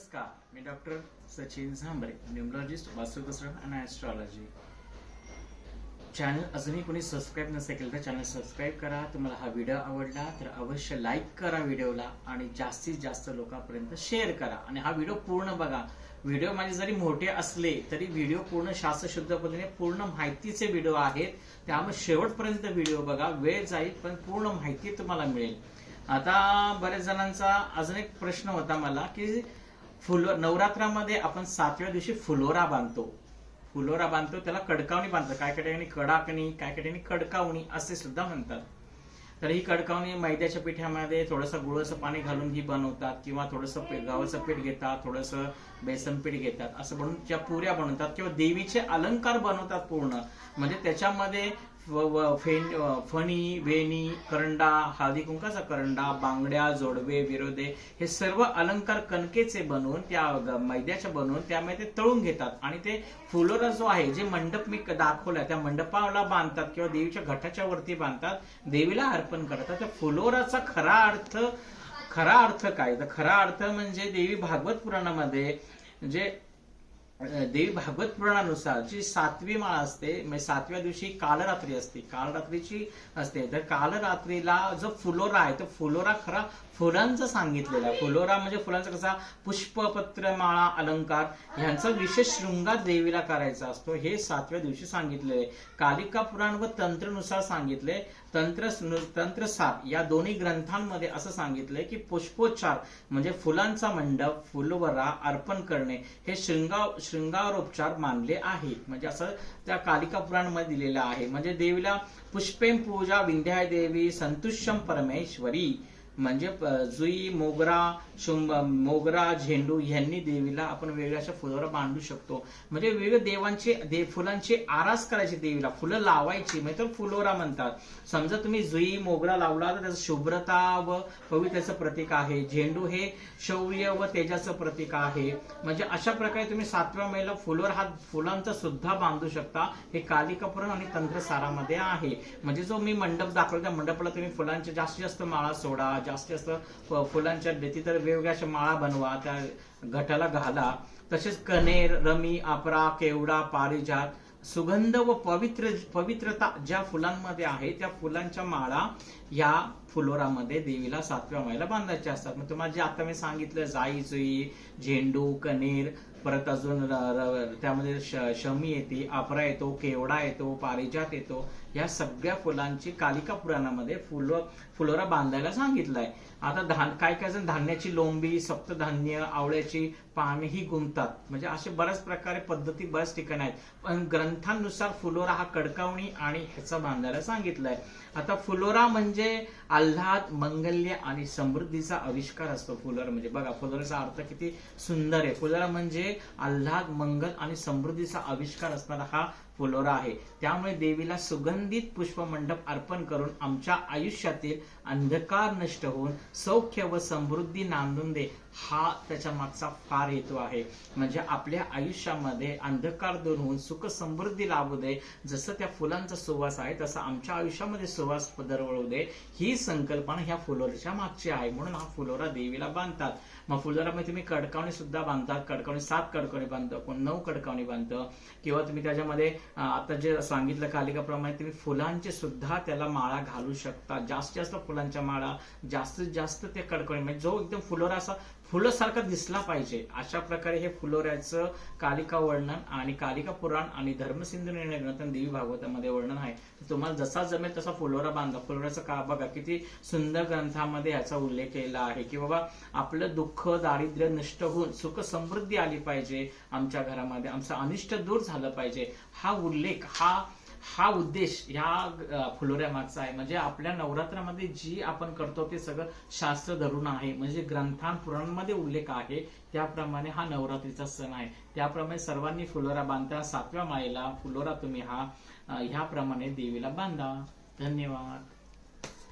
नमस्कार मी डॉक्टर सचिन झांबरे न्यूमलॉजिस्ट वास्तुकसरण आणि astrology channel अजूनही कोणी सबस्क्राईब नसेल केलं तर चॅनल सबस्क्राईब करा. तुम्हाला हा व्हिडिओ आवडला तर अवश्य लाईक करा व्हिडिओला आणि जास्तीत जास्त लोकांपर्यंत शेअर करा. आणि हा व्हिडिओ पूर्ण बघा. व्हिडिओ माझे जरी मोठे असले तरी व्हिडिओ पूर्ण शास्त्रशुद्ध पद्धतीने पूर्ण माहितीचे व्हिडिओ आहेत. त्यामुळे शेवटपर्यंत व्हिडिओ बघा. वेळ जाईल पण पूर्ण माहिती तुम्हाला मिळेल. आता बऱ्याच जणांचा अजून एक प्रश्न होता मला की फुल नवरात्रामध्ये आपण सातव्या दिवशी फुलोरा बांधतो. फुलोरा बांधतो त्याला कडकावणी बांधतो काय काय ठिकाणी कडाकणी काय काय ठिकाणी कडकावणी असे सुद्धा म्हणतात. तर ही कडकावणी मैद्याच्या पिठामध्ये थोडंसं गुळाचं पाणी घालून ही बनवतात किंवा थोडंसं गावाचं पीठ घेतात थोडंसं बेसन पीठ घेतात. असं बनवून त्या पुऱ्या बनवतात किंवा देवीचे अलंकार बनवतात पूर्ण. म्हणजे त्याच्यामध्ये फेन फणी वेणी करंडा हळदी कुंकाचा करंडा बांगड्या जोडवे विरोधे हे सर्व अलंकार कणकेचे बनवून त्या ग- मैद्याच्या बनवून त्यामध्ये ते तळून घेतात. आणि ते फुलोरा जो आहे जे मंडप मी क- दाखवला त्या मंडपाला बांधतात किंवा देवीच्या घटाच्या वरती बांधतात देवीला अर्पण करतात. त्या फुलोराचा खरा अर्थ खरा अर्थ काय? तर खरा अर्थ म्हणजे देवी भागवत पुराणामध्ये जे देवी भागवत पुराणानुसार जी सातवी माळ असते म्हणजे सातव्या दिवशी कालरात्री असते कालरात्रीची असते. तर कालरात्रीला जो फुलोरा आहे तो फुलोरा खरा फुलांचा सांगितलेला आहे. फुलोरा म्हणजे फुलांचा कसा पुष्पपत्र माळा अलंकार ह्यांचा विशेष शृंगार देवीला करायचा असतो. हे सातव्या दिवशी सांगितलेले कालिका पुराण व तंत्रनुसार सांगितले. तंत्र तंत्र सात या दोन्ही ग्रंथांमध्ये असं सांगितलंय की पुष्पोच्चार म्हणजे फुलांचा मंडप फुलवरा अर्पण करणे हे शृंगा शृंगारोपचार मानले आहे म्हणजे असं त्या कालिका पुराणमध्ये दिलेलं आहे. म्हणजे देवीला पुष्पेम पूजा विंध्याय देवी संतुष्यम परमेश्वरी. म्हणजे जुई मोगरा शुंभ मोगरा झेंडू यांनी देवीला आपण वेगळ्या अशा फुलावर बांधू शकतो. म्हणजे वेगवेगळ्या देवांचे दे फुलांचे आरास करायची देवीला. फुलं लावायची म्हणजे तर फुलोरा म्हणतात. समजा तुम्ही जुई मोगरा लावला तर त्याचं शुभ्रता व पवित्र्याचं प्रतीक आहे. झेंडू हे शौर्य व तेजाचं प्रतीक आहे. म्हणजे अशा प्रकारे तुम्ही सातव्या महिला फुलोर हा फुलांचा सुद्धा बांधू शकता. हे कालिकापुरण आणि तंत्रसारामध्ये आहे. म्हणजे जो मी मंडप दाखवला त्या मंडपाला तुम्ही फुलांचे जास्तीत जास्त माळा सोडा जास्तीत जास्त फुलांच्या देती तर वेगवेगळ्या अशा माळा बनवा त्या गटाला घाला. तसेच कनेर रमी आपरा केवडा पारिजात सुगंध व पवित्र पवित्रता ज्या फुलांमध्ये आहे त्या फुलांच्या माळा या फुलोरामध्ये देवीला सातव्या माळ्याला बांधायच्या असतात. मग तुम्हाला जे आता मी सांगितलं जाई जुई झेंडू कनेर परत अजून त्यामध्ये श- शमी येते आपरा येतो केवडा येतो पारिजात येतो या सगळ्या फुलांची कालिका पुराणामध्ये फुल फुलोरा बांधायला सांगितलंय. आता धान काय काय जण धान्याची लोंबी सप्तधान्य आवळ्याची पाने ही गुंतात म्हणजे असे बऱ्याच प्रकारे पद्धती बऱ्याच ठिकाणी आहेत. पण ग्रंथांनुसार फुलोरा हा कडकावणी आणि ह्याचा बांधायला सांगितलंय. आता फुलोरा म्हणजे आल्हाद मंगल्य आणि समृद्धीचा आविष्कार असतो फुलोरा. म्हणजे बघा फुलोराचा अर्थ किती सुंदर आहे. फुलोरा म्हणजे आल्हाद मंगल आणि समृद्धीचा आविष्कार असणारा हा फुलोरा आहे. त्यामुळे देवीला सुगंधित पुष्पमंडप अर्पण करून आमच्या आयुष्यातील अंधकार नष्ट होऊन सौख्य व समृद्धी नांदून दे. हा त्याच्या मागचा फार हेतू आहे. म्हणजे आपल्या आयुष्यामध्ये अंधकार दूर होऊन सुख समृद्धी लाभू दे. जसं त्या फुलांचा सुवास आहे तसा आमच्या आयुष्यामध्ये सुवास दरवळू दे. ही संकल्पना ह्या फुलोराच्या मागची आहे. म्हणून हा फुलोरा देवीला बांधतात. मग फुलोरामध्ये तुम्ही कडकावणी सुद्धा बांधतात. कडकावणी सात कडकावणी बांधतो कोण नऊ कडकावणी बांधतं. किंवा तुम्ही त्याच्यामध्ये आता जे सांगितलं कालिकाप्रमाणे तुम्ही फुलांचे सुद्धा त्याला माळा घालू शकता. जास्तीत जास्त फुलांच्या माळा जास्तीत जास्त त्या कडकावणी. म्हणजे जो एकदम फुलोरा असा फुलासारखा दिसला पाहिजे. अशा प्रकारे हे फुलोऱ्याचं कालिका वर्णन आणि कालिका पुराण आणि धर्मसिंधू निर्णय ग्रंथ देवी भागवतामध्ये वर्णन आहे. तुम्हाला जसा जमेल तसा फुलोरा बांधा. फुलोऱ्याचं का बघा किती सुंदर ग्रंथामध्ये याचा उल्लेख केला आहे की बाबा आपलं दुःख दारिद्र्य नष्ट होऊन सुख समृद्धी आली पाहिजे आमच्या घरामध्ये. आमचं अनिष्ट दूर झालं पाहिजे. हा उल्लेख हा हा उद्देश ह्या फुलोऱ्यामागचा मागचा आहे. म्हणजे आपल्या नवरात्रामध्ये जी आपण करतो ते सगळं शास्त्र धरून आहे. म्हणजे ग्रंथां पुराणांमध्ये उल्लेख आहे. त्याप्रमाणे हा नवरात्रीचा सण आहे. त्याप्रमाणे सर्वांनी फुलोरा बांधता सातव्या माळेला फुलोरा तुम्ही हा ह्याप्रमाणे देवीला बांधा. धन्यवाद.